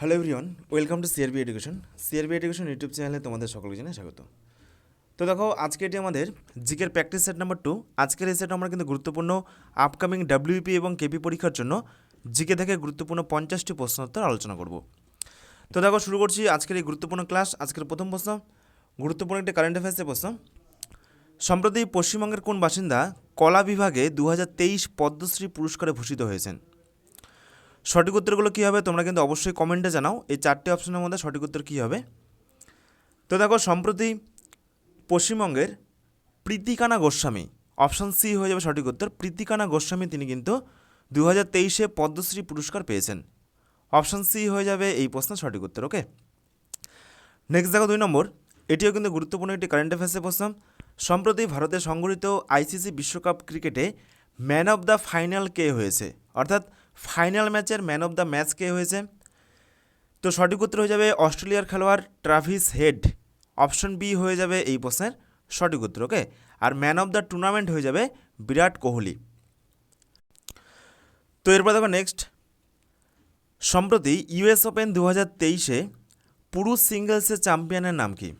Hello everyone welcome to CRB education CRB education YouTube চ্যানেলে তোমাদের সকলকে জানাই স্বাগত। তো দেখো, আজকে এটি আমাদের জিকের প্র্যাকটিস সেট নাম্বার টু আজকের এই সেট আমরা কিন্তু গুরুত্বপূর্ণ আপকামিং ডাব্লিউপি এবং কেপি পরীক্ষার জন্য জিকে থেকে গুরুত্বপূর্ণ পঞ্চাশটি প্রশ্নোত্তর আলোচনা করব। তো দেখো, শুরু করছি আজকের এই গুরুত্বপূর্ণ ক্লাস আজকের প্রথম প্রশ্ন। গুরুত্বপূর্ণ একটি কারেন্ট অ্যাফেয়ার্সের প্রশ্ন। সম্প্রতি পশ্চিমবঙ্গের কোন বাসিন্দা কলা বিভাগে দু হাজার তেইশ পদ্মশ্রী পুরস্কারে ভূষিত হয়েছেন? সঠিক উত্তরগুলো কী হবে তোমরা কিন্তু অবশ্যই কমেন্টে জানাও, এই চারটে অপশনের মধ্যে সঠিক উত্তর কী হবে। তো দেখো, সম্প্রতি পশ্চিমবঙ্গের প্রীতিকানা গোস্বামী, অপশান সি হয়ে যাবে সঠিক উত্তর, প্রীতিকানা গোস্বামী তিনি কিন্তু দু হাজার তেইশে পদ্মশ্রী পুরস্কার পেয়েছেন। অপশান সি হয়ে যাবে এই প্রশ্নের সঠিক উত্তর, ওকে? নেক্সট দেখো দুই নম্বর, এটিও কিন্তু গুরুত্বপূর্ণ একটি কারেন্ট অ্যাফেয়ার্সের প্রশ্ন। সম্প্রতি ভারতে সংগঠিত আইসিসি বিশ্বকাপ ক্রিকেটে ম্যান অফ দ্য ফাইনাল কে হয়েছে, অর্থাৎ ফাইনাল ম্যাচের ম্যান অফ দ্য ম্যাচ কে হয়েছে? তো সঠিক উত্তর হয়ে যাবে অস্ট্রেলিয়ার খেলোয়াড় ট্রাভিস হেড। অপশন বি হয়ে যাবে এই প্রশ্নের সঠিক উত্তর, ওকে? আর ম্যান অফ দ্য টুর্নামেন্ট হয়ে যাবে বিরাট কোহলি। তো এরপর দেখো নেক্সট। সম্প্রতি ইউএস ওপেন দু হাজার তেইশে পুরুষ সিঙ্গেলসের চ্যাম্পিয়নের নাম কি?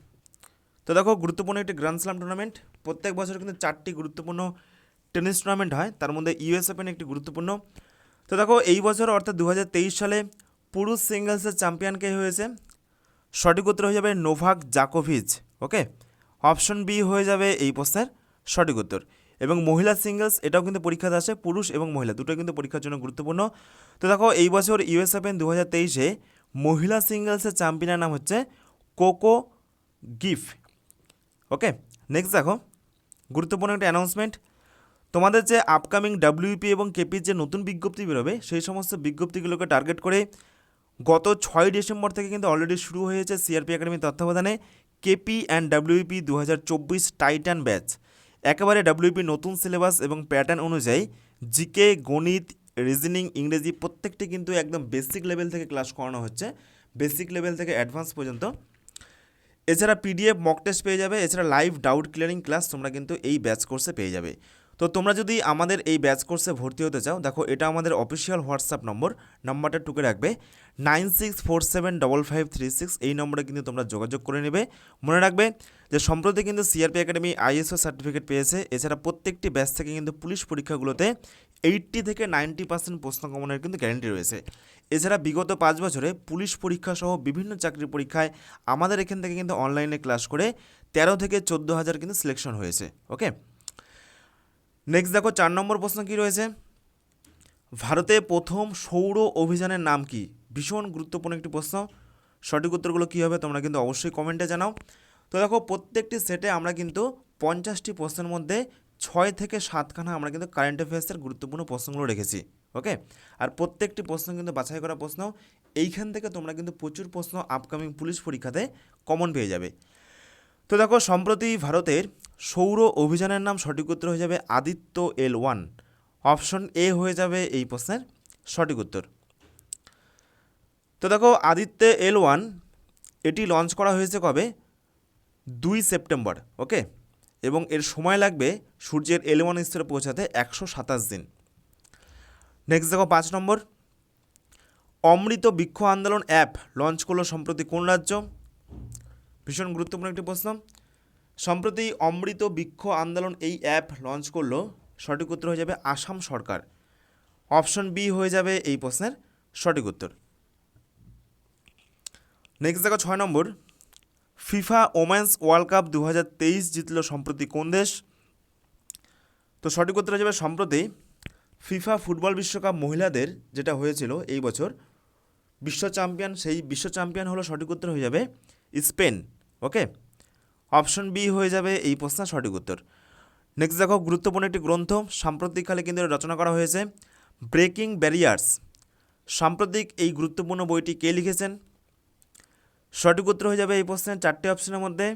তো দেখো, গুরুত্বপূর্ণ একটি গ্র্যান্ড স্ল্যাম টুর্নামেন্ট প্রত্যেক বছর কিন্তু চারটি গুরুত্বপূর্ণ টেনিস টুর্নামেন্ট হয়। তার মধ্যে ইউএস ওপেন একটি গুরুত্বপূর্ণ তো দেখো, এই বছর অর্থাৎ দু হাজার তেইশ সালে পুরুষ সিঙ্গেলসের চ্যাম্পিয়ন কে হয়েছে? সঠিক উত্তর হয়ে যাবে নোভাক জাকোভিচ ওকে অপশন বি হয়ে যাবে এই প্রশ্নের সঠিক উত্তর। এবং মহিলা সিঙ্গেলস, এটাও কিন্তু পরীক্ষাতে আসে, পুরুষ এবং মহিলা, দুটোই কিন্তু পরীক্ষার জন্য গুরুত্বপূর্ণ। তো দেখো, এই বছর ইউএস ওপেন দু হাজার তেইশে মহিলা সিঙ্গেলসের চ্যাম্পিয়নের নাম হচ্ছে কোকো গিফ ওকে নেক্সট দেখো, গুরুত্বপূর্ণ একটা অ্যানাউন্সমেন্ট তোমাদের যে আপকামিং ডাব্লিউপি এবং কেপির যে নতুন বিজ্ঞপ্তি বেরোবে, সেই সমস্ত বিজ্ঞপ্তিগুলোকে টার্গেট করে গত ছয় ডিসেম্বর থেকে কিন্তু অলরেডি শুরু হয়েছে সিআরপি একাডেমির তত্ত্বাবধানে কেপি অ্যান্ড ডাব্লিউপি দু হাজার চব্বিশ টাইটান ব্যাচ একেবারে ডাব্লিউপি নতুন সিলেবাস এবং প্যাটার্ন অনুযায়ী জিকে গণিত রিজনিং ইংরেজি প্রত্যেকটি কিন্তু একদম বেসিক লেভেল থেকে ক্লাস করানো হচ্ছে। বেসিক লেভেল থেকে অ্যাডভান্স পর্যন্ত। এছাড়া পিডিএফ মক টেস্ট পেয়ে যাবে। এছাড়া লাইভ ডাউট ক্লিয়ারিং ক্লাস তোমরা কিন্তু এই ব্যাচ কোর্সে পেয়ে যাবে। তো তোমরা যদি আমাদের এই ব্যাচ কোর্সে ভর্তি হতে চাও, দেখো এটা আমাদের অফিসিয়াল হোয়াটসঅ্যাপ নম্বর নাম্বারটা টুকে রাখবে nine six four seven double five three six এই নম্বরে কিন্তু তোমরা যোগাযোগ করে নেবে। মনে রাখবে যে সম্প্রতি কিন্তু সিআরপি একাডেমি আইএসও সার্টিফিকেট পেয়েছে, এছাড়া প্রত্যেকটি ব্যাচ থেকে কিন্তু পুলিশ পরীক্ষাগুলোতে এইটটি থেকে নাইনটি পার্সেন্ট প্রশ্ন কমনের কিন্তু গ্যারেন্টি রয়েছে। এছাড়া বিগত পাঁচ বছরে পুলিশ পরীক্ষা সহ বিভিন্ন চাকরির পরীক্ষায় আমাদের এখান থেকে কিন্তু অনলাইনে ক্লাস করে তেরো থেকে চোদ্দ হাজার কিন্তু সিলেকশন হয়েছে ওকে নেক্সট দেখো চার নম্বর প্রশ্ন কী রয়েছে? ভারতে প্রথম সৌর অভিযানের নাম কি? ভীষণ গুরুত্বপূর্ণ একটি প্রশ্ন। সঠিক উত্তরগুলো কী হবে তোমরা কিন্তু অবশ্যই কমেন্টে জানাও। তো দেখো, প্রত্যেকটি সেটে আমরা কিন্তু পঞ্চাশটি প্রশ্নের মধ্যে ছয় থেকে সাতখানা আমরা কিন্তু কারেন্ট অ্যাফেয়ার্সের গুরুত্বপূর্ণ প্রশ্নগুলো রেখেছি ওকে আর প্রত্যেকটি প্রশ্ন কিন্তু বাছাই করা প্রশ্ন। এইখান থেকে তোমরা কিন্তু প্রচুর প্রশ্ন আপকামিং পুলিশ পরীক্ষাতে কমন পেয়ে যাবে। তো দেখো, সম্প্রতি ভারতের সৌর অভিযানের নাম সঠিক উত্তর হয়ে যাবে Aditya L one. Option A হয়ে যাবে এই প্রশ্নের সঠিক উত্তর। তো দেখো, আদিত্য এল ওয়ান, এটি লঞ্চ করা হয়েছে কবে? দুই সেপ্টেম্বর ওকে এবং এর সময় লাগবে সূর্যের এল ওয়ান স্তরে পৌঁছাতে একশো সাতাশ দিন। নেক্সট দেখো, পাঁচ নম্বর। অমৃত বৃক্ষ আন্দোলন অ্যাপ লঞ্চ করল সম্প্রতি কোন রাজ্য? ভীষণ গুরুত্বপূর্ণ একটি প্রশ্ন। সম্প্রতি অমৃত বৃক্ষ আন্দোলন এই অ্যাপ লঞ্চ করল, সঠিক উত্তর হয়ে যাবে আসাম সরকার। অপশন বি হয়ে যাবে এই প্রশ্নের সঠিক উত্তর। নেক্সট দেখো ছয় নম্বর। ফিফা ওমেন্স ওয়ার্ল্ড কাপ দু হাজার তেইশ জিতল সম্প্রতি কোন দেশ? তো সঠিক উত্তর হয়ে যাবে সম্প্রতি ফিফা ফুটবল বিশ্বকাপ মহিলাদের, যেটা হয়েছিল এই বছর। বিশ্ব চ্যাম্পিয়ন, সেই বিশ্ব চ্যাম্পিয়ন হলো সঠিক উত্তর হয়ে যাবে স্পেন, ওকে? অপশন বি হয়ে যাবে এই প্রশ্নের সঠিক উত্তর। নেক্সট দেখো, গুরুত্বপূর্ণ একটি গ্রন্থ, সাম্প্রতিককালে কিন্তু রচনা করা হয়েছে। ব্রেকিং ব্যারিয়ার্স সাম্প্রতিক এই গুরুত্বপূর্ণ বইটি কে লিখেছেন? সঠিক উত্তর হয়ে যাবে এই প্রশ্নের চারটে অপশনের মধ্যে।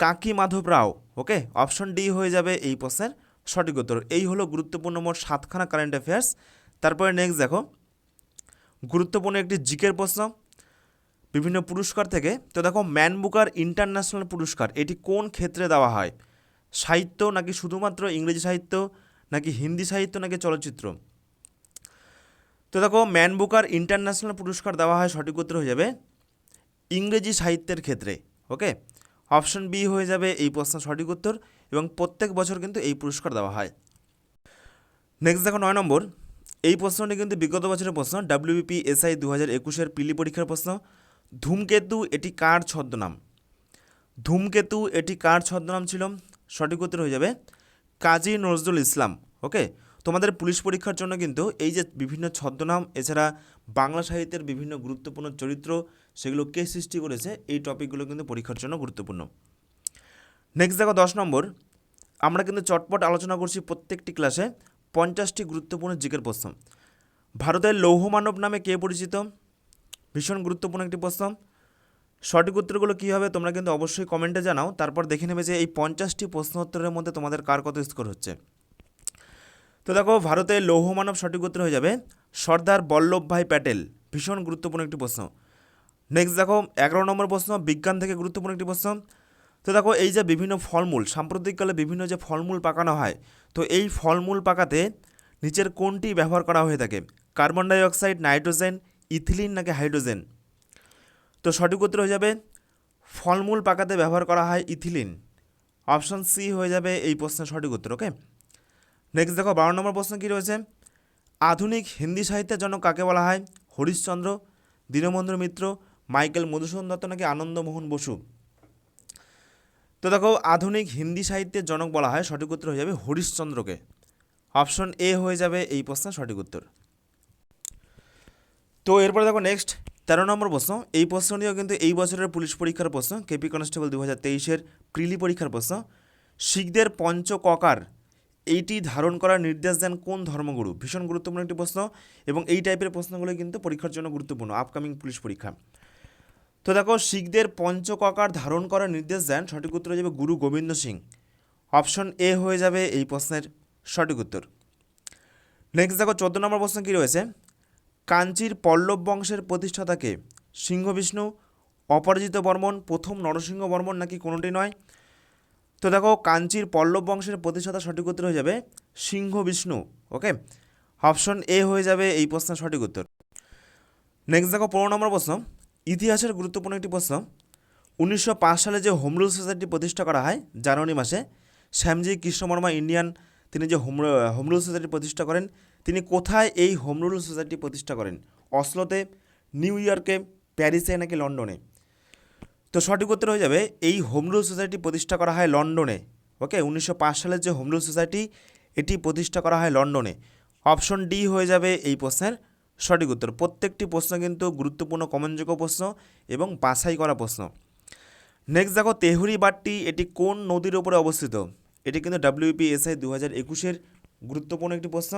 কাকি Madhav Rao okay option D হয়ে যাবে এই প্রশ্নের সঠিক উত্তর। এই হলো গুরুত্বপূর্ণ মোট সাতখানা কারেন্ট অ্যাফেয়ার্স তারপরে নেক্সট দেখো, গুরুত্বপূর্ণ একটি জিকের প্রশ্ন। বিভিন্ন পুরস্কার থেকে। তো দেখো ম্যান বুকার ইন্টারন্যাশনাল পুরস্কার, এটি কোন ক্ষেত্রে দেওয়া হয়? সাহিত্য নাকি শুধুমাত্র ইংরেজি সাহিত্য, নাকি হিন্দি সাহিত্য, নাকি চলচ্চিত্র? তো দেখো ম্যান বুকার ইন্টারন্যাশনাল পুরস্কার দেওয়া হয়, সঠিক উত্তর হয়ে যাবে ইংরেজি সাহিত্যের ক্ষেত্রে, ওকে? অপশন বি হয়ে যাবে এই প্রশ্ন সঠিক উত্তর এবং প্রত্যেক বছর কিন্তু এই পুরস্কার দেওয়া হয়। নেক্সট দেখো, নয় নম্বর। এই প্রশ্নটি কিন্তু বিগত বছরের প্রশ্ন ডাব্লিউবিপি এসআই দু হাজার একুশের পিলি পরীক্ষার প্রশ্ন। ধূমকেতু, এটি কার ছদ্মনাম? ধূমকেতু, এটি কার ছদ্মনাম ছিল? সঠিক উত্তর হয়ে যাবে কাজী নজরুল ইসলাম, ওকে? তোমাদের পুলিশ পরীক্ষার জন্য কিন্তু এই যে বিভিন্ন ছদ্মনাম, এছাড়া বাংলা সাহিত্যের বিভিন্ন গুরুত্বপূর্ণ চরিত্র, সেগুলো কে সৃষ্টি করেছে? এই টপিকগুলো কিন্তু পরীক্ষার জন্য গুরুত্বপূর্ণ। নেক্সট দেখো, দশ নম্বর। আমরা কিন্তু চটপট আলোচনা করছি প্রত্যেকটি ক্লাসে পঞ্চাশটি গুরুত্বপূর্ণ জিকের প্রশ্ন। ভারতের লৌহমানব নামে কে পরিচিত? ভীষণ গুরুত্বপূর্ণ একটি প্রশ্ন। সঠিক উত্তরগুলো কী হবে তোমরা কিন্তু অবশ্যই কমেন্টে জানাও। তারপর দেখে নেবে যে এই পঞ্চাশটি প্রশ্ন উত্তরের মধ্যে তোমাদের কার কত স্কোর হচ্ছে। তো দেখো ভারতের লৌহমানব সঠিক উত্তর হয়ে যাবে সর্দার বল্লভভাই প্যাটেল। ভীষণ গুরুত্বপূর্ণ একটি প্রশ্ন। নেক্সট দেখো, এগারো নম্বর প্রশ্ন, বিজ্ঞান থেকে গুরুত্বপূর্ণ একটি প্রশ্ন। তো দেখো, এই যে বিভিন্ন ফলমূল সাম্প্রতিককালে বিভিন্ন যে ফলমূল পাকানো হয়, তো এই ফলমূল পাকাতে নিচের কোনটি ব্যবহার করা হয়ে থাকে? কার্বন ডাইঅক্সাইড, নাইট্রোজেন ইথিলিন নাকি হাইড্রোজেন? তো সঠিক উত্তর হয়ে যাবে, ফলমূল পাকাতে ব্যবহার করা হয় ইথিলিন। অপশন সি হয়ে যাবে এই প্রশ্নের সঠিক উত্তর ওকে নেক্সট দেখো, বারো নম্বর প্রশ্ন কী রয়েছে? আধুনিক হিন্দি সাহিত্যের জন্য কাকে বলা হয়? হরিশ্চন্দ্র, দীনবন্ধু মিত্র, মাইকেল মধুসূদন দত্ত নাকি আনন্দমোহন বসু? তো দেখো, আধুনিক হিন্দি সাহিত্যের জনক বলা হয়, সঠিক উত্তর হয়ে যাবে হরিশ্চন্দ্রকে। অপশন এ হয়ে যাবে এই প্রশ্নের সঠিক উত্তর। তো এরপরে দেখো নেক্সট তেরো নম্বর প্রশ্ন। এই প্রশ্নটিও কিন্তু এই বছরের পুলিশ পরীক্ষার প্রশ্ন, কেপি কনস্টেবল দু হাজার তেইশের প্রিলি পরীক্ষার প্রশ্ন। শিখদের পঞ্চককার, এইটি ধারণ করার নির্দেশ দেন কোন ধর্মগুরু? ভীষণ গুরুত্বপূর্ণ একটি প্রশ্ন এবং এই টাইপের প্রশ্নগুলো কিন্তু পরীক্ষার জন্য গুরুত্বপূর্ণ আপকামিং পুলিশ পরীক্ষা। তো দেখো, শিখদের পঞ্চককার ধারণ করার নির্দেশ দেন, সঠিক উত্তর হয়ে যাবে গুরু গোবিন্দ সিং। অপশন এ হয়ে যাবে এই প্রশ্নের সঠিক উত্তর। নেক্সট দেখো, চোদ্দ নম্বর প্রশ্ন কী রয়েছে? কাঞ্চির পল্লব বংশের প্রতিষ্ঠাতাকে সিংহ বিষ্ণু, অপরাজিত বর্মন, প্রথম নরসিংহ বর্মন নাকি কোনোটি নয়? তো দেখো, কাঞ্চির পল্লব বংশের প্রতিষ্ঠাতা সঠিক উত্তর হয়ে যাবে সিংহ বিষ্ণু, ওকে? অপশন এ হয়ে যাবে এই প্রশ্নের সঠিক উত্তর। নেক্সট দেখো, পনেরো নম্বর প্রশ্ন। ইতিহাসের গুরুত্বপূর্ণ একটি প্রশ্ন। উনিশশো পাঁচ সালে যে হোম রুল সোসাইটি প্রতিষ্ঠা করা হয়, জানুয়ারি মাসে, শ্যামজি কৃষ্ণবর্মা ইন্ডিয়ান, তিনি যে হোম হোম রুল সোসাইটি প্রতিষ্ঠা করেন তিনি কোথায় এই হোম রুল সোসাইটি প্রতিষ্ঠা করেন? অসলোতে, নিউ ইয়র্কে, প্যারিসে নাকি লন্ডনে? তো সঠিক উত্তর হয়ে যাবে, এই হোম রুল সোসাইটি প্রতিষ্ঠা করা হয় লন্ডনে। ওকে, উনিশশো পাঁচ সালের যে হোম রুল সোসাইটি এটি প্রতিষ্ঠা করা হয় লন্ডনে। অপশন ডি হয়ে যাবে এই প্রশ্নের সঠিক উত্তর। প্রত্যেকটি প্রশ্ন কিন্তু গুরুত্বপূর্ণ, কমনযোগ্য প্রশ্ন এবং বাছাই করা প্রশ্ন। নেক্সট দেখো, তেহুরি বাটটি এটি কোন নদীর ওপরে অবস্থিত? এটি কিন্তু ডাব্লিউপিএসআই দু হাজার একুশের গুরুত্বপূর্ণ একটি প্রশ্ন।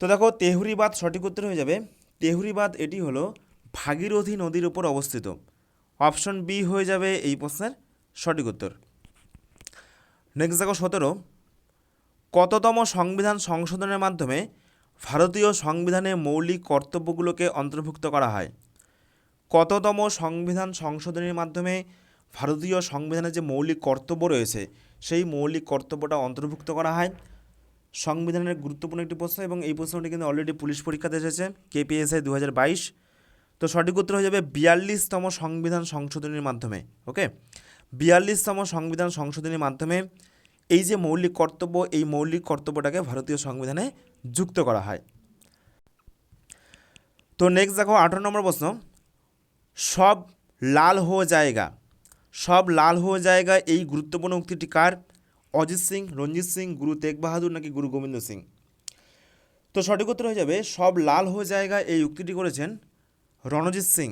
তো দেখো তেহুরি বাঁধ সঠিক উত্তর হয়ে যাবে। তেহুরি বাঁধ এটি হলো ভাগীরথী নদীর উপর অবস্থিত। অপশন বি হয়ে যাবে এই প্রশ্নের সঠিক উত্তর। নেক্সট দেখো, সতেরো। কততম সংবিধান সংশোধনের মাধ্যমে ভারতীয় সংবিধানে মৌলিক কর্তব্যগুলোকে অন্তর্ভুক্ত করা হয়? কততম সংবিধান সংশোধনের মাধ্যমে ভারতীয় সংবিধানে যে মৌলিক কর্তব্য রয়েছে, সেই মৌলিক কর্তব্যটা অন্তর্ভুক্ত করা হয়? সংবিধানের গুরুত্বপূর্ণ একটি প্রশ্ন এবং এই প্রশ্নটি কিন্তু অলরেডি পুলিশ পরীক্ষাতে এসেছে কেপিএসআই দু হাজার বাইশ। তো সঠিক উত্তর হয়ে যাবে বিয়াল্লিশতম সংবিধান সংশোধনীর মাধ্যমে ওকে বিয়াল্লিশতম সংবিধান সংশোধনীর মাধ্যমে এই যে মৌলিক কর্তব্য, এই মৌলিক কর্তব্যটাকে ভারতীয় সংবিধানে যুক্ত করা হয়। তো নেক্সট দেখো, আঠারো নম্বর প্রশ্ন। সব লাল হো জায়গা, সব লাল হো জায়গা এই গুরুত্বপূর্ণ উক্তিটি কার? অজিত সিং, রঞ্জিত সিং, গুরু তেগ বাহাদুর নাকি গুরু গোবিন্দ সিং? তো সঠিক উত্তর হয়ে যাবে, সব লাল হো জায়গা এই উক্তিটি করেছেন রণজিৎ সিং।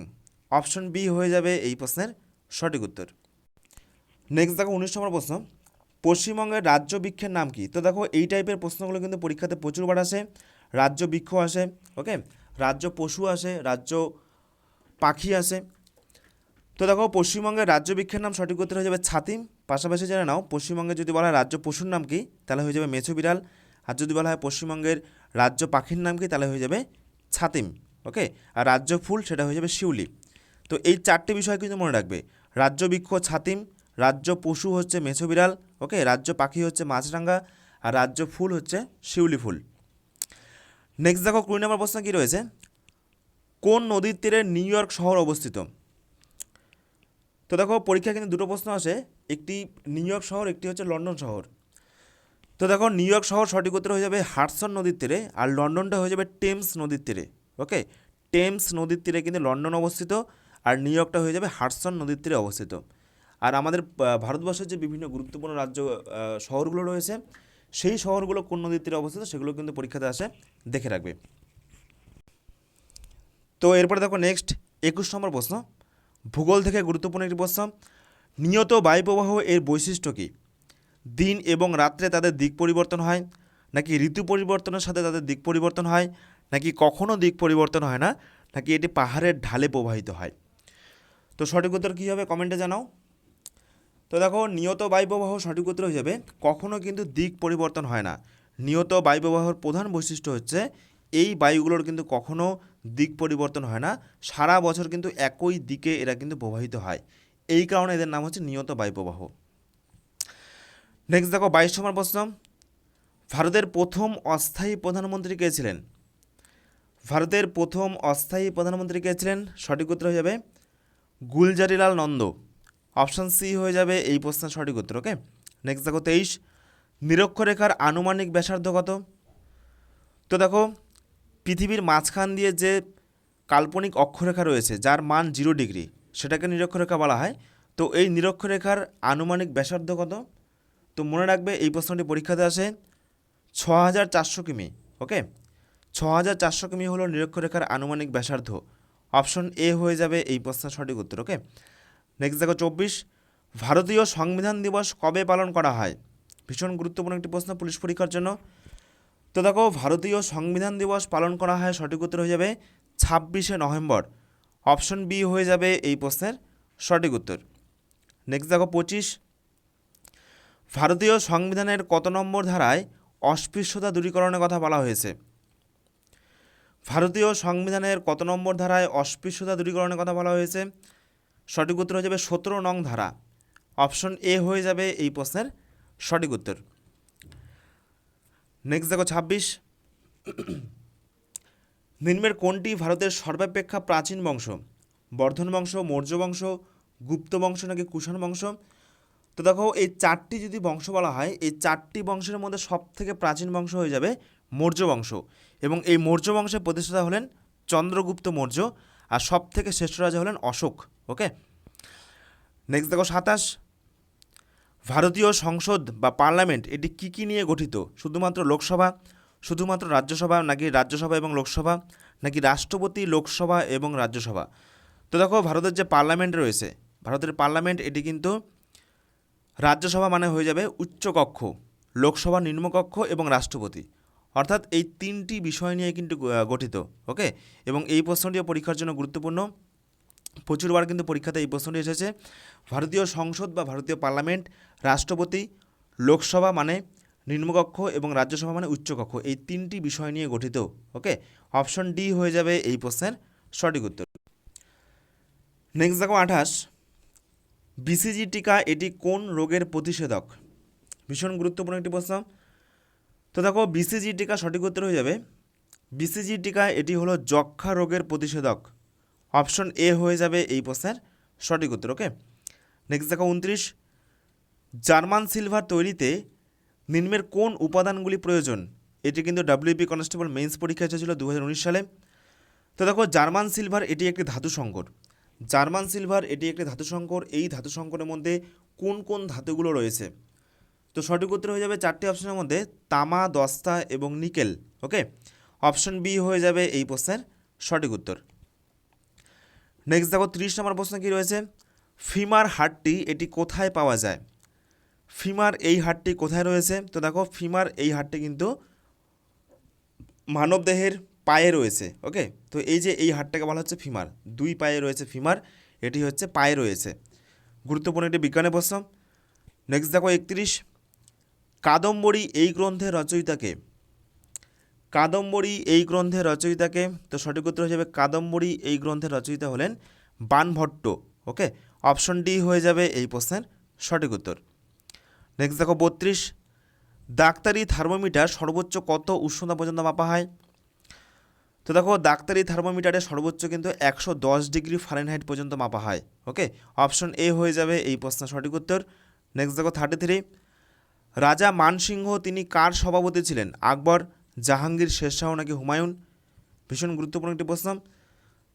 অপশন বি হয়ে যাবে এই প্রশ্নের সঠিক উত্তর। নেক্সট দেখো উনিশ নম্বর প্রশ্ন। পশ্চিমবঙ্গের রাজ্য বৃক্ষের নাম কি? তো দেখো এই টাইপের প্রশ্নগুলো কিন্তু পরীক্ষাতে প্রচুরবার আসে। রাজ্য বৃক্ষ আসে ওকে রাজ্য পশু আসে, রাজ্য পাখি আসে। তো দেখো পশ্চিমবঙ্গের রাজ্য বৃক্ষের নাম সঠিক উত্তর হয়ে যাবে ছাতিম। পাশাপাশি জেনে নাও পশ্চিমবঙ্গে যদি বলা হয় রাজ্য পশুর নাম কি, তাহলে হয়ে যাবে মেছো বিড়াল। আর যদি বলা হয় পশ্চিমবঙ্গের রাজ্য পাখির নাম কি, তাহলে হয়ে যাবে ছাতিম, ওকে? আর রাজ্য ফুল, সেটা হয়ে যাবে শিউলি। তো এই চারটি বিষয় কিন্তু মনে রাখবে। রাজ্য বৃক্ষ ছাতিম, রাজ্য পশু হচ্ছে মেছো বিড়াল, ওকে? রাজ্য পাখি হচ্ছে মাছরাঙ্গা আর রাজ্য ফুল হচ্ছে শিউলি ফুল। নেক্সট দেখো, কুড়ি নম্বর প্রশ্ন কী রয়েছে? কোন নদীর তীরে নিউ ইয়র্ক শহর অবস্থিত? তো দেখো, পরীক্ষায় কিন্তু দুটো প্রশ্ন আসে। একটি নিউ ইয়র্ক শহর, একটি হচ্ছে লন্ডন শহর। তো দেখো, নিউ ইয়র্ক শহর সঠিক উত্তর হয়ে যাবে হাডসন নদীর তীরে আর লন্ডনটা হয়ে যাবে টেমস নদীর তীরে, ওকে? টেমস নদীর তীরে কিন্তু লন্ডন অবস্থিত আর নিউ ইয়র্কটা হয়ে যাবে হাডসন নদীর তীরে অবস্থিত। আর আমাদের ভারতবর্ষের যে বিভিন্ন গুরুত্বপূর্ণ রাজ্য শহরগুলো রয়েছে, সেই শহরগুলো কোন নদীর তীরে অবস্থিত সেগুলো কিন্তু পরীক্ষাতে আসে, দেখে রাখবে। তো এরপরে দেখো নেক্সট একুশ নম্বর প্রশ্ন। ভূগোল থেকে গুরুত্বপূর্ণ একটি প্রশ্ন, নিয়ত বায়ুপ্রবাহ এর বৈশিষ্ট্য কী? দিন এবং রাত্রে তাদের দিক পরিবর্তন হয় নাকি ঋতু পরিবর্তনের সাথে তাদের দিক পরিবর্তন হয় নাকি কখনও দিক পরিবর্তন হয় না নাকি এটি পাহাড়ের ঢালে প্রবাহিত হয়? তো সঠিক উত্তর কী হবে কমেন্টে জানাও। তো দেখো, নিয়ত বায়ুপ্রবাহ সঠিক উত্তর যাবে কখনও কিন্তু দিক পরিবর্তন হয় না। নিয়ত বায়ুপ্রবাহর প্রধান বৈশিষ্ট্য হচ্ছে এই বায়ুগুলোর কিন্তু কখনও দিক পরিবর্তন হয় না। সারা বছর কিন্তু একই দিকে এরা কিন্তু প্রবাহিত হয়। এই কারণে এদের নাম হচ্ছে নিয়ত বায়ুপ্রবাহ। নেক্সট দেখো বাইশ নম্বর প্রশ্ন। ভারতের প্রথম অস্থায়ী প্রধানমন্ত্রী কে ছিলেন? ভারতের প্রথম অস্থায়ী প্রধানমন্ত্রী কে ছিলেন? সঠিক উত্তর হয়ে যাবে গুলজারিলাল নন্দ। অপশান সি হয়ে যাবে এই প্রশ্নের সঠিক উত্তর ওকে নেক্সট দেখো তেইশ। নিরক্ষরেখার আনুমানিক ব্যাসার্ধ কত? তো দেখো পৃথিবীর মাঝখান দিয়ে যে কাল্পনিক অক্ষরেখা রয়েছে, যার মান জিরো ডিগ্রি, সেটাকে নিরক্ষরেখা বলা হয়। তো এই নিরক্ষরেখার আনুমানিক ব্যাসার্ধ কত? তো মনে রাখবে, এই প্রশ্নটি পরীক্ষাতে আসে ছ হাজার চারশো কিমি, ওকে? ছ হাজার চারশো কিমি হলো নিরক্ষরেখার আনুমানিক ব্যাসার্ধ। অপশন এ হয়ে যাবে এই প্রশ্নের সঠিক উত্তর, ওকে? নেক্সট দেখো, চব্বিশ। ভারতীয় সংবিধান দিবস কবে পালন করা হয়? ভীষণ গুরুত্বপূর্ণ একটি প্রশ্ন পুলিশ পরীক্ষার জন্য। তো দেখো, ভারতীয় সংবিধান দিবস পালন করা হয়, সঠিক উত্তর হয়ে যাবে ছাব্বিশে নভেম্বর। অপশন বি হয়ে যাবে এই প্রশ্নের সঠিক উত্তর। নেক্সট দেখো, পঁচিশ। ভারতীয় সংবিধানের কত নম্বর ধারায় অস্পৃশ্যতা দূরীকরণের কথা বলা হয়েছে? ভারতীয় সংবিধানের কত নম্বর ধারায় অস্পৃশ্যতা দূরীকরণের কথা বলা হয়েছে? সঠিক উত্তর হয়ে যাবে সতেরো নং ধারা। অপশন এ হয়ে যাবে এই প্রশ্নের সঠিক উত্তর। নেক্সট দেখো ছাব্বিশ। নিম্নের কোনটি ভারতের সর্বাপেক্ষা প্রাচীন বংশ? বর্ধন বংশ, মৌর্য বংশ, গুপ্ত বংশ নাকি কুষাণ বংশ? তো দেখো, এই চারটি যদি বংশ বলা হয়, এই চারটি বংশের মধ্যে সব থেকে প্রাচীন বংশ হয়ে যাবে মৌর্য বংশ। এবং এই মৌর্য বংশের প্রতিষ্ঠাতা হলেন চন্দ্রগুপ্ত মৌর্য, আর সব থেকে শ্রেষ্ঠ রাজা হলেন অশোক ওকে নেক্সট দেখো সাতাশ। ভারতীয় সংসদ বা পার্লামেন্ট এটি কী কী নিয়ে গঠিত? শুধুমাত্র লোকসভা? শুধুমাত্র রাজ্যসভা নাকি রাজ্যসভা এবং লোকসভা? নাকি রাষ্ট্রপতি, লোকসভা এবং রাজ্যসভা? তো দেখো, ভারতের যে পার্লামেন্ট রয়েছে, ভারতের পার্লামেন্ট এটি কিন্তু রাজ্যসভা মানে হয়ে যাবে উচ্চকক্ষ, লোকসভা নিম্নকক্ষ এবং রাষ্ট্রপতি। অর্থাৎ এই তিনটি বিষয় নিয়ে কিন্তু গঠিত ওকে এবং এই প্রশ্নটিও পরীক্ষার জন্য গুরুত্বপূর্ণ। প্রচুরবার কিন্তু পরীক্ষাতে এই প্রশ্নটি এসেছে। ভারতীয় সংসদ বা ভারতীয় পার্লামেন্ট, রাষ্ট্রপতি, লোকসভা মানে নিম্নকক্ষ এবং রাজ্যসভা মানে উচ্চকক্ষ। এই তিনটি বিষয় নিয়ে গঠিত, ওকে? অপশন ডি হয়ে যাবে এই প্রশ্নের সঠিক উত্তর। নেক্সট দেখো আঠাশ। বিসিজি টিকা এটি কোন রোগের প্রতিষেধক? ভীষণ গুরুত্বপূর্ণ একটি প্রশ্ন। তো দেখো, বিসিজি টিকা সঠিক উত্তর হয়ে যাবে। বিসিজি টিকা এটি হলো যক্ষা রোগের প্রতিষেধক। অপশন এ হয়ে যাবে এই প্রশ্নের সঠিক উত্তর, ওকে? নেক্সট দেখো উনত্রিশ। জার্মান সিলভার তৈরিতে নিম্নের কোন উপাদানগুলি প্রয়োজন? এটি কিন্তু ডাব্লিউপি কনস্টেবল মেন্স পরীক্ষা এসেছিল দু হাজার উনিশ সালে। তো দেখো, জার্মান সিলভার এটি একটি ধাতু সংকর। জার্মান সিলভার এটি একটি ধাতু সংকর। এই ধাতু সংকরের মধ্যে কোন কোন ধাতুগুলো রয়েছে? তো সঠিক উত্তর হয়ে যাবে চারটি অপশনের মধ্যে, তামা, দস্তা এবং নিকেল, ওকে? অপশন বি হয়ে যাবে এই প্রশ্নের সঠিক উত্তর। নেক্সট দেখো ত্রিশ নম্বর প্রশ্ন কী রয়েছে? ফিমার হাটটি এটি কোথায় পাওয়া যায়? ফিমার এই হাটটি কোথায় রয়েছে? তো দেখো, ফিমার এই হাটটি কিন্তু মানবদেহের পায়ে রয়েছে, ওকে? তো এই যে এই হাটটাকে বলা হচ্ছে ফিমার, দুই পায়ে রয়েছে ফিমার, এটি হচ্ছে পায়ে রয়েছে। গুরুত্বপূর্ণ একটি বিজ্ঞানের প্রশ্ন। নেক্সট দেখো একত্রিশ। কাদম্বরী এই গ্রন্থের রচয়িতাকে কাদম্বরী এই গ্রন্থের রচয়িতাকে, তো সঠিক উত্তর হিসেবে কাদম্বরী এই গ্রন্থের রচয়িতা হলেন বানভট্ট ওকে অপশন ডি হয়ে যাবে এই প্রশ্নের সঠিক উত্তর। নেক্সট দেখো বত্রিশ। ডাক্তারি থার্মোমিটার সর্বোচ্চ কত উষ্ণতা পর্যন্ত মাপা হয়? তো দেখো ডাক্তারি থার্মোমিটারে সর্বোচ্চ কিন্তু একশো দশ ডিগ্রি ফারেনহাইট পর্যন্ত মাপা হয় ওকে অপশন এ হয়ে যাবে এই প্রশ্নের সঠিক উত্তর। নেক্সট দেখো থার্টি থ্রি রাজা মানসিংহ তিনি কার সভাপতি ছিলেন? আকবর জাহাঙ্গীর শেরশাহ নাকি হুমায়ুন? ভীষণ গুরুত্বপূর্ণ একটি প্রশ্ন।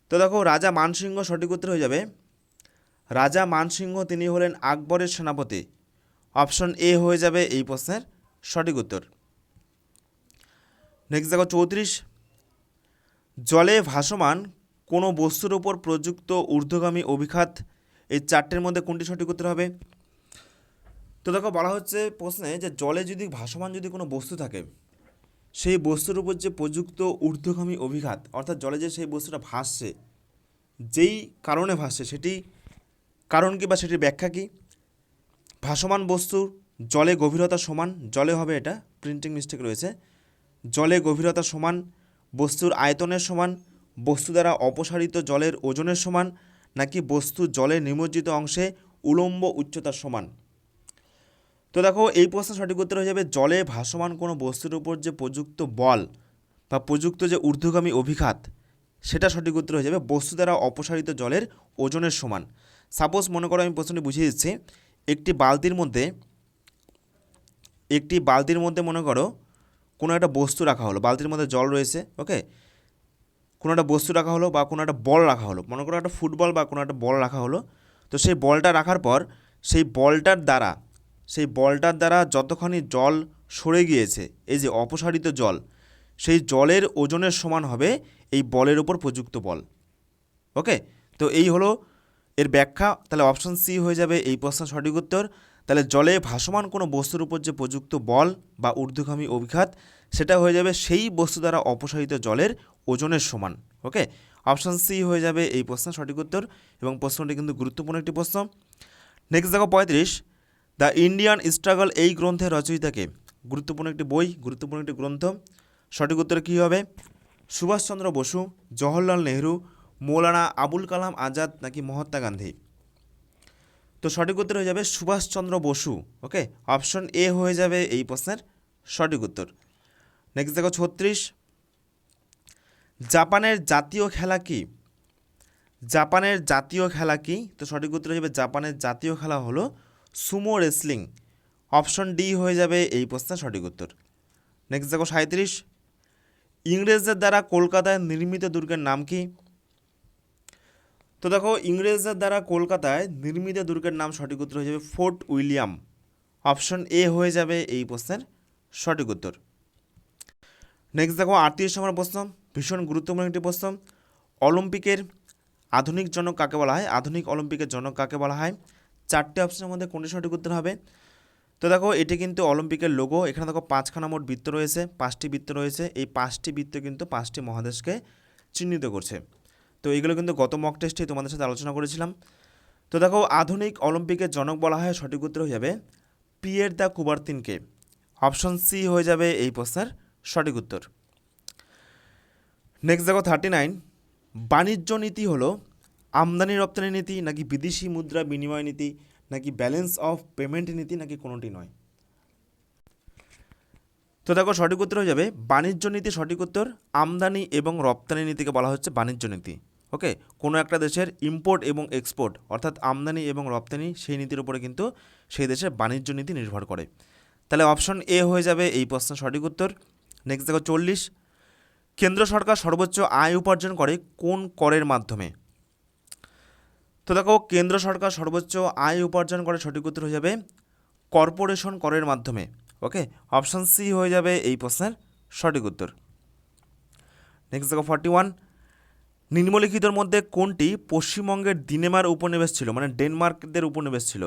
তো দেখো, রাজা মানসিংহ সঠিক উত্তর হয়ে যাবে। রাজা মানসিংহ তিনি হলেন আকবরের সেনাপতি। অপশন এ হয়ে যাবে এই প্রশ্নের সঠিক উত্তর। নেক্সট দেখো, চৌত্রিশ। জলে ভাসমান কোনো বস্তুর ওপর প্রযুক্ত ঊর্ধ্বগামী অভিঘাত, এই চারটের মধ্যে কোনটি সঠিক উত্তর হবে? তো দেখো, বলা হচ্ছে প্রশ্নে যে জলে যদি ভাসমান যদি কোনো বস্তু থাকে সেই বস্তুর উপর যে প্রযুক্ত ঊর্ধ্বগামী অভিঘাত, অর্থাৎ জলে যে সেই বস্তুটা ভাসছে, যেই কারণে ভাসছে, সেটি কারণ কি বা সেটির ব্যাখ্যা কি? ভাসমান বস্তুর জলে গভীরতা সমান, জলে হবে এটা প্রিন্টিং মিস্টেক রয়েছে, জলে গভীরতা সমান, বস্তুর আয়তনের সমান, বস্তু দ্বারা অপসারিত জলের ওজনের সমান, নাকি বস্তু জলে নিমজ্জিত অংশে উলম্ব উচ্চতার সমান? তো দেখো, এই প্রশ্নের সঠিক উত্তর হয়ে যাবে, জলে ভাসমান কোনো বস্তুর উপর যে প্রযুক্ত বল বা প্রযুক্ত যে ঊর্ধ্বগামী অভিঘাত, সেটা সঠিক উত্তর হয়ে যাবে বস্তু দ্বারা অপসারিত জলের ওজনের সমান। সাপোজ মনে করো আমি প্রশ্নটি বুঝিয়ে দিচ্ছি, একটি বালতির মধ্যে, একটি বালতির মধ্যে মনে করো কোনো একটা বস্তু রাখা হলো, বালতির মধ্যে জল রয়েছে, ওকে? কোনো একটা বস্তু রাখা হলো বা কোনো একটা বল রাখা হলো, মনে করো একটা ফুটবল বা কোনো একটা বল রাখা হলো, তো সেই বলটা রাখার পর সেই বলটার দ্বারা সেই বলটার দ্বারা যতখানি জল সরে গিয়েছে, এই যে অপসারিত জল, সেই জলের ওজনের সমান হবে এই বলের ওপর প্রযুক্ত বল। ওকে? তো এই হলো এর ব্যাখ্যা। তাহলে অপশন সি হয়ে যাবে এই প্রশ্ন সঠিক উত্তর। তাহলে জলে ভাসমান কোনো বস্তুর উপর যে প্রযুক্ত বল বা ঊর্ধ্বগামী অভিঘাত, সেটা হয়ে যাবে সেই বস্তু দ্বারা অপসারিত জলের ওজনের সমান। ওকে? অপশান সি হয়ে যাবে এই প্রশ্ন সঠিক উত্তর এবং প্রশ্নটি কিন্তু গুরুত্বপূর্ণ একটি প্রশ্ন। নেক্সট দেখো পঁয়ত্রিশ। দ্য ইন্ডিয়ান স্ট্রাগল এই গ্রন্থের রচয়িতাকে গুরুত্বপূর্ণ একটি বই, গুরুত্বপূর্ণ একটি গ্রন্থ। সঠিক উত্তর কী হবে? সুভাষচন্দ্র বসু, জওহরলাল নেহরু, মৌলানা আবুল কালাম আজাদ নাকি মহাত্মা গান্ধী? তো সঠিক উত্তর হয়ে যাবে Subhas Chandra Bose okay option A হয়ে যাবে এই প্রশ্নের সঠিক উত্তর। নেক্সট দেখো ছত্রিশ। জাপানের জাতীয় খেলা কি? জাপানের জাতীয় খেলা কি? তো সঠিক উত্তর হয়ে যাবে জাপানের জাতীয় খেলা হলো সুমো রেসলিং। অপশন ডি হয়ে যাবে এই প্রশ্নের সঠিক উত্তর। নেক্সট দেখো সাঁত্রিশ ইংরেজদের দ্বারা কলকাতায় নির্মিত দুর্গের নাম কি? তো দেখো, ইংরেজদের দ্বারা কলকাতায় নির্মিত দুর্গের নাম সঠিক উত্তর হয়ে যাবে ফোর্ট উইলিয়াম। অপশন এ হয়ে যাবে এই প্রশ্নের সঠিক উত্তর। নেক্সট দেখো আটত্রিশ নম্বর প্রশ্ন, ভীষণ গুরুত্বপূর্ণ একটি প্রশ্ন। অলিম্পিকের আধুনিক জনক কাকে বলা হয়? আধুনিক অলিম্পিকের জনক কাকে বলা হয়? চারটে অপশনের মধ্যে কোনটি সঠিক উত্তর হবে? তো দেখো, এটি কিন্তু অলিম্পিকের লোগো এখানে দেখো, পাঁচখানা মোট বৃত্ত রয়েছে, পাঁচটি বৃত্ত রয়েছে। এই পাঁচটি বৃত্ত কিন্তু পাঁচটি মহাদেশকে চিহ্নিত করছে। তো এইগুলো কিন্তু গত মক টেস্টে তোমাদের সাথে আলোচনা করেছিলাম। তো দেখো, আধুনিক অলিম্পিকের জনক বলা হয়, সঠিক উত্তর হয়ে যাবে পিয়ের দ্য কুবার্তিনকে। অপশন সি হয়ে যাবে এই প্রশ্নের সঠিক উত্তর। নেক্সট দেখো থার্টি নাইন বাণিজ্য নীতি হলো আমদানি রপ্তানি নীতি, নাকি বিদেশি মুদ্রা বিনিময় নীতি, নাকি ব্যালেন্স অফ পেমেন্ট নীতি, নাকি কোনোটি নয়? তো দেখো, সঠিক উত্তর হয়ে যাবে, বাণিজ্য নীতি সঠিক উত্তর, আমদানি এবং রপ্তানি নীতিকে বলা হচ্ছে বাণিজ্য নীতি ওকে কোনো একটা দেশের ইম্পোর্ট এবং এক্সপোর্ট অর্থাৎ আমদানি এবং রপ্তানি, সেই নীতির উপরে কিন্তু সেই দেশের বাণিজ্য নীতি নির্ভর করে। তাহলে অপশন এ হয়ে যাবে এই প্রশ্নের সঠিক উত্তর। নেক্সট দেখো, চল্লিশ। কেন্দ্র সরকার সর্বোচ্চ আয় উপার্জন করে কোন করের মাধ্যমে? তো দেখো, কেন্দ্র সরকার সর্বোচ্চ আয় উপার্জন করে সঠিক উত্তর হয়ে যাবে কর্পোরেশন করের মাধ্যমে। ওকে অপশান সি হয়ে যাবে এই প্রশ্নের সঠিক উত্তর। নেক্সট দেখো ফর্টি ওয়ান নিম্নলিখিতর মধ্যে কোনটি পশ্চিমবঙ্গের দিনেমার উপনিবেশ ছিল? মানে ডেনমার্কদের উপনিবেশ ছিল?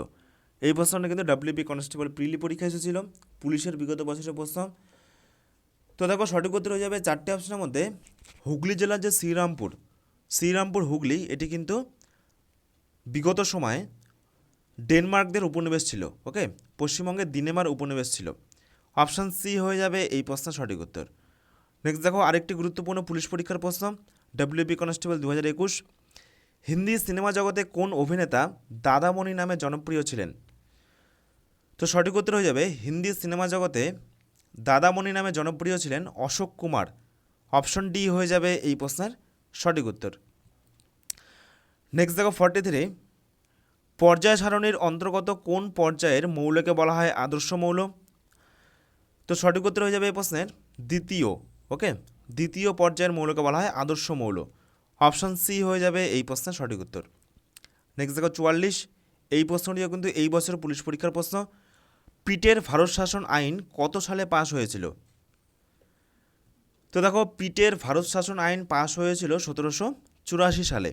এই প্রশ্নটা কিন্তু ডাব্লিউপি কনস্টেবল প্রিলি পরীক্ষা এসেছিল। পুলিশের বিগত বছরের প্রশ্ন। তো দেখো, সঠিক উত্তর হয়ে যাবে চারটে অপশনের মধ্যে হুগলি জেলার যে শ্রীরামপুর শ্রীরামপুর হুগলি এটি কিন্তু বিগত সময়ে ডেনমার্কদের উপনিবেশ ছিল ওকে পশ্চিমবঙ্গের দিনেমার উপনিবেশ ছিল। অপশান সি হয়ে যাবে এই প্রশ্নের সঠিক উত্তর। নেক্সট দেখো, আরেকটি গুরুত্বপূর্ণ পুলিশ পরীক্ষার প্রশ্ন। ডাব্লিউপি কনস্টেবল দু হাজার একুশ। হিন্দি সিনেমা জগতে কোন অভিনেতা দাদামণি নামে জনপ্রিয় ছিলেন? তো সঠিক উত্তর হয়ে যাবে, হিন্দি সিনেমা জগতে দাদামণি নামে জনপ্রিয় ছিলেন অশোক কুমার। অপশন ডি হয়ে যাবে এই প্রশ্নের সঠিক উত্তর। নেক্সট দেখো ফর্টি থ্রি পর্যায় সারণীর অন্তর্গত কোন পর্যায়ের মৌলকে বলা হয় আদর্শ মৌল? তো সঠিক উত্তর হয়ে যাবে এই প্রশ্নের, দ্বিতীয় ওকে দ্বিতীয় পর্যায়ের মৌলকে বলা হয় আদর্শ মৌল। অপশান সি হয়ে যাবে এই প্রশ্নের সঠিক উত্তর। নেক্সট দেখো চুয়াল্লিশ, এই প্রশ্নটিও কিন্তু এই বছর পুলিশ পরীক্ষার প্রশ্ন। পিটের ভারত শাসন আইন কত সালে পাশ হয়েছিল? তো দেখো, পিটের ভারত শাসন আইন পাশ হয়েছিল সতেরোশো চুরাশি সালে।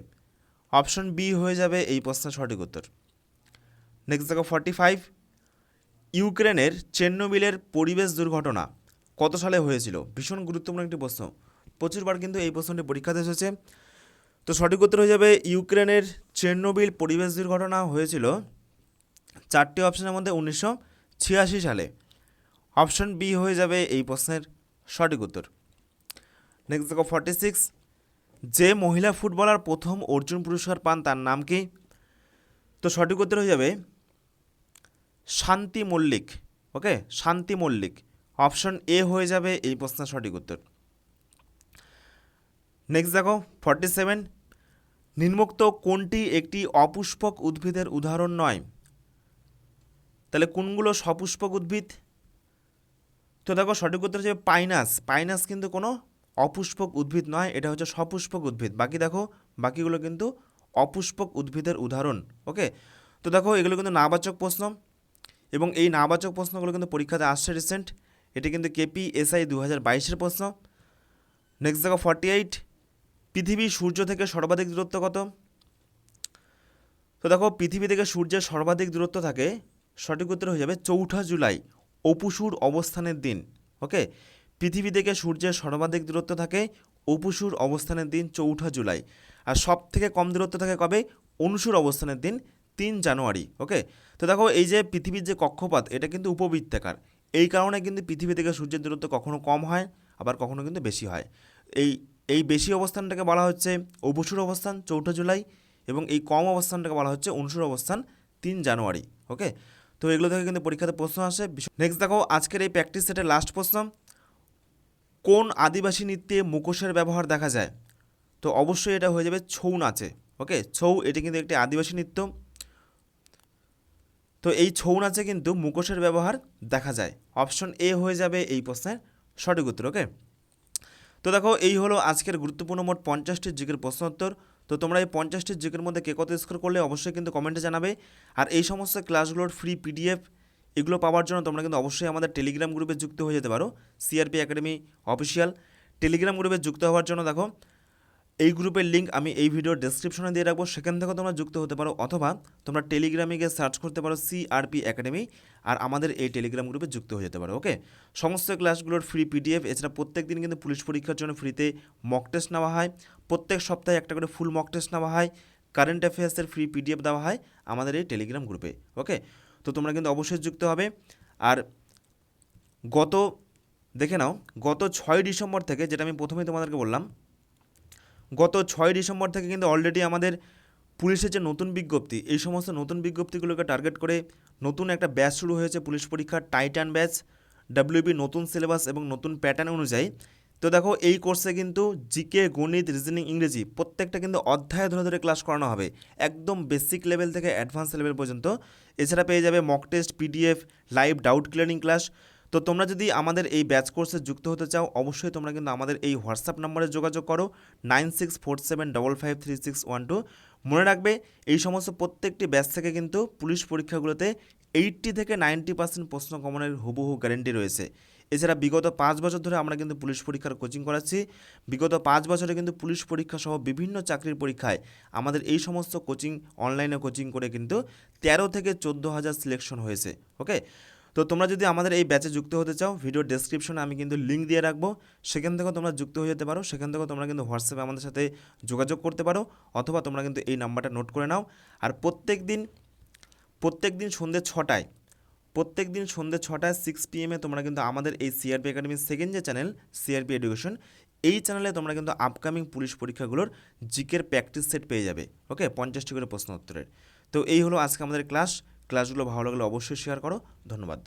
অপশন বি হয়ে যাবে এই প্রশ্নের সঠিক উত্তর। নেক্সট দেখো ফর্টি ফাইভ ইউক্রেনের চেন্নোবিলের পরিবেশ দুর্ঘটনা কত সালে হয়েছিল? ভীষণ গুরুত্বপূর্ণ একটি প্রশ্ন। প্রচুরবার কিন্তু এই প্রশ্নটি পরীক্ষাতে এসেছে তো সঠিক উত্তর হয়ে যাবে ইউক্রেনের চেন্নোবিল পরিবেশ দুর্ঘটনা হয়েছিল চারটি অপশনের মধ্যে উনিশশো ছিয়াশি সালে। অপশন বি হয়ে যাবে এই প্রশ্নের সঠিক উত্তর। নেক্সট দেখো ফর্টি সিক্স যে মহিলা ফুটবলার প্রথম অর্জুন পুরস্কার পান তার নাম কি? তো সঠিক উত্তর হয়ে যাবে শান্তি মল্লিক ওকে শান্তি মল্লিক। অপশন এ হয়ে যাবে এই প্রশ্নের সঠিক উত্তর। নেক্সট দেখো ফর্টি সেভেন নিম্নোক্ত কোনটি একটি অপুষ্পক উদ্ভিদের উদাহরণ নয়? তাহলে কোনগুলো সপুষ্পক উদ্ভিদ? তো দেখো সঠিক উত্তর হচ্ছে পাইনাস। পাইনাস কিন্তু কোনো অপুষ্পক উদ্ভিদ নয়, এটা হচ্ছে সপুষ্পক উদ্ভিদ। বাকি দেখো, বাকিগুলো কিন্তু অপুষ্পক উদ্ভিদের উদাহরণ, ওকে? তো দেখো, এগুলো কিন্তু নাবাচক প্রশ্ন এবং এই নাবাচক প্রশ্নগুলো কিন্তু পরীক্ষাতে আসছে রিসেন্ট এটি কিন্তু কেপি এসআই দু হাজার বাইশের প্রশ্ন। নেক্সট দেখো ফর্টি এইট পৃথিবী সূর্য থেকে সর্বাধিক দূরত্ব কত? তো দেখো, পৃথিবী থেকে সূর্যের সর্বাধিক দূরত্ব থাকে, সঠিক উত্তর হয়ে যাবে চৌঠা জুলাই, অপুসুর অবস্থানের দিন, ওকে? পৃথিবী থেকে সূর্যের সর্বাধিক দূরত্ব থাকে অপুসুর অবস্থানের দিন চৌঠা জুলাই। আর সব থেকে কম দূরত্ব থাকে কবে? অনুসুর অবস্থানের দিন তিন জানুয়ারি, ওকে? তো দেখো, এই যে পৃথিবীর যে কক্ষপথ, এটা কিন্তু উপবৃত্তাকার। এই কারণে কিন্তু পৃথিবী থেকে সূর্যের দূরত্ব কখনো কম হয়, আবার কখনো কিন্তু বেশি হয়। এই এই বেশি অবস্থানটাকে বলা হচ্ছে অবসুর অবস্থান চৌঠা জুলাই এবং এই কম অবস্থানটাকে বলা হচ্ছে অনুসুর অবস্থান তিন জানুয়ারি, ওকে? তো এগুলো থেকে কিন্তু পরীক্ষাতে প্রশ্ন আসে। নেক্সট দেখো, আজকের এই প্র্যাকটিস সেটের লাস্ট প্রশ্ন। কোন আদিবাসী নৃত্যে মুখোশের ব্যবহার দেখা যায়? তো অবশ্যই এটা হয়ে যাবে ছৌ নাচে, ওকে? ছৌ, এটি কিন্তু একটি আদিবাসী নৃত্য। তো এই ছৌ নাচে কিন্তু মুখোশের ব্যবহার দেখা যায়। অপশন এ হয়ে যাবে এই প্রশ্নের সঠিক উত্তর, ওকে? তো দেখো, এই হলো আজকের গুরুত্বপূর্ণ মোট পঞ্চাশটি জিকের প্রশ্ন উত্তর তো তোমরা এই পঞ্চাশটি জিকের মধ্যে কে কত স্কোর করলে অবশ্যই কিন্তু কমেন্টে জানাবে। আর এই সমস্ত ক্লাসগুলোর ফ্রি পিডিএফ এগুলো পাওয়ার জন্য তোমরা কিন্তু অবশ্যই আমাদের টেলিগ্রাম গ্রুপে যুক্ত হয়ে যেতে পারো সিআরপি একাডেমি অফিসিয়াল টেলিগ্রাম গ্রুপে যুক্ত হওয়ার জন্য দেখো, এই গ্রুপের লিঙ্ক আমি এই ভিডিওর ডেসক্রিপশনে দিয়ে রাখব, সেখান থেকেও তোমরা যুক্ত হতে পারো, অথবা তোমরা টেলিগ্রামে গিয়ে সার্চ করতে পারো সিআরপি একাডেমি আর আমাদের এই টেলিগ্রাম গ্রুপে যুক্ত হয়ে যেতে পারো ওকে সমস্ত ক্লাসগুলোর ফ্রি পিডিএফ এছাড়া প্রত্যেক দিন কিন্তু পুলিশ পরীক্ষার জন্য ফ্রিতে মক টেস্ট নেওয়া হয়, প্রত্যেক সপ্তাহে একটা করে ফুল মক টেস্ট নেওয়া হয় কারেন্ট অ্যাফেয়ার্সের ফ্রি পিডিএফ দেওয়া হয় আমাদের এই টেলিগ্রাম গ্রুপে ওকে তো তোমরা কিন্তু অবশ্যই যুক্ত হবে। আর গত, দেখে নাও, গত ছয় ডিসেম্বর থেকে যেটা আমি প্রথমেই তোমাদেরকে বললাম, গত ছয় ডিসেম্বর থেকে কিন্তু অলরেডি আমাদের পুলিশের যে নতুন বিজ্ঞপ্তি, এই সমস্ত নতুন বিজ্ঞপ্তিগুলোকে টার্গেট করে নতুন একটা ব্যাচ শুরু হয়েছে পুলিশ পরীক্ষার টাইটান ব্যাচ ডাব্লিউবি নতুন সিলেবাস এবং নতুন প্যাটার্ন অনুযায়ী। তো দেখো, এই কোর্সে কিন্তু জিকে গণিত রিজনিং ইংরেজি প্রত্যেকটা কিন্তু অধ্যায় ধরে ধরে ক্লাস করানো হবে। একদম বেসিক লেভেল থেকে অ্যাডভান্স লেভেল পর্যন্ত। এছাড়া পেয়ে যাবে mock test PDF live doubt clearing class তো তোমরা যদি আমাদের এই ব্যাচ কোর্সে যুক্ত হতে চাও, অবশ্যই তোমরা কিন্তু আমাদের এই হোয়াটসঅ্যাপ নম্বরে যোগাযোগ করো nine six four seven double five three six one two মনে রাখবে, এই সমস্ত প্রত্যেকটি ব্যাচ থেকে কিন্তু পুলিশ পরীক্ষাগুলোতে এইট্টি থেকে নাইনটি পার্সেন্ট প্রশ্ন কমনের হুবহু গ্যারেন্টি রয়েছে। এছাড়া বিগত পাঁচ বছর ধরে আমরা কিন্তু পুলিশ পরীক্ষার কোচিং করাচ্ছি। বিগত পাঁচ বছরে কিন্তু পুলিশ পরীক্ষা সহ বিভিন্ন চাকরির পরীক্ষায় আমাদের এই সমস্ত কোচিং অনলাইনে কোচিং করে কিন্তু তেরো থেকে চোদ্দ হাজার সিলেকশন হয়েছে ওকে তো তোমরা যদি আমাদের এই ব্যাচে যুক্ত হতে চাও ভিডিও ডেসক্রিপশনে আমি কিন্তু লিঙ্ক দিয়ে রাখব। সেখান থেকেও তোমরা যুক্ত হয়ে যেতে পারো। সেখান থেকেও তোমরা কিন্তু হোয়াটসঅ্যাপে আমাদের সাথে যোগাযোগ করতে পারো, অথবা তোমরা কিন্তু এই নাম্বারটা নোট করে নাও। আর প্রত্যেক দিন প্রত্যেক দিন সন্ধ্যে ছটায় প্রত্যেক দিন সন্ধ্যে ছটায় সিক্স পিএমে তোমরা কিন্তু আমাদের এই সিআরপি একাডেমির সেকেন্ড যে চ্যানেল সিআরপি এডুকেশন এই চ্যানেলে তোমরা কিন্তু আপকামিং পুলিশ পরীক্ষাগুলোর জিকের প্র্যাকটিস সেট পেয়ে যাবে ওকে পঞ্চাশটি করে প্রশ্ন উত্তরের তো এই হলো আজকে আমাদের ক্লাস ক্লাসগুলো ভালো লাগলে অবশ্যই শেয়ার করো। ধন্যবাদ।